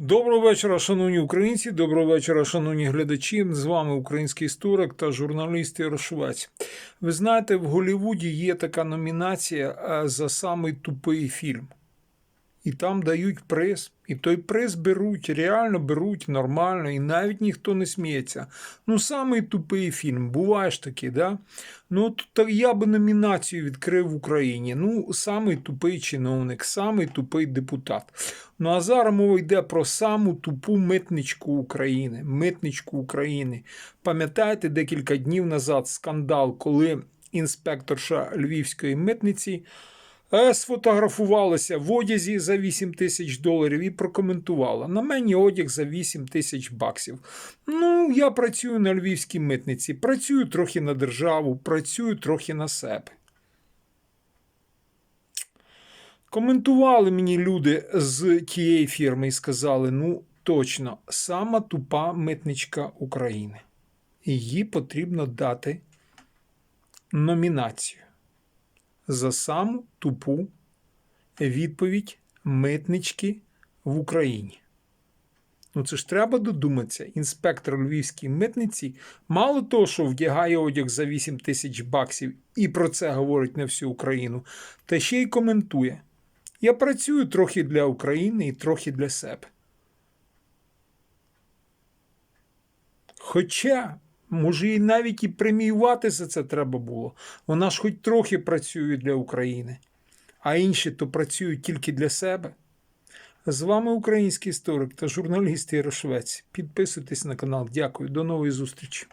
Доброго вечора, шановні українці. Доброго вечора, шановні глядачі. З вами український історик та журналіст Ярошвець. Ви знаєте, в Голлівуді є така номінація е, за самий тупий фільм. І там дають приз. І той приз беруть, реально беруть нормально, і навіть ніхто не сміється. Ну, самий тупий фільм, буває ж таки, да? Ну, так я би номінацію відкрив в Україні. Ну, самий тупий чиновник, самий тупий депутат. Ну а зараз мова йде про саму тупу митничку України. Митничку України. Пам'ятаєте, декілька днів назад скандал, коли інспекторша Львівської митниці сфотографувалася в одязі за 8 тисяч доларів і прокоментувала. На мені одяг за 8 тисяч баксів. Ну, я працюю на львівській митниці, працюю трохи на державу, працюю трохи на себе. Коментували мені люди з тієї фірми і сказали: ну, точно, сама тупа митничка України. Її потрібно дати номінацію за саму тупу відповідь митнички в Україні. Ну, це ж треба додуматися. Інспектор львівській митниці мало того, що вдягає одяг за 8 тисяч баксів і про це говорить на всю Україну, та ще й коментує. Я працюю трохи для України і трохи для себе. Хоча, може, і навіть і преміювати за це треба було. Вона ж хоч трохи працює для України, а інші то працюють тільки для себе. З вами український історик та журналіст Ярошвець. Підписуйтесь на канал. Дякую. До нової зустрічі.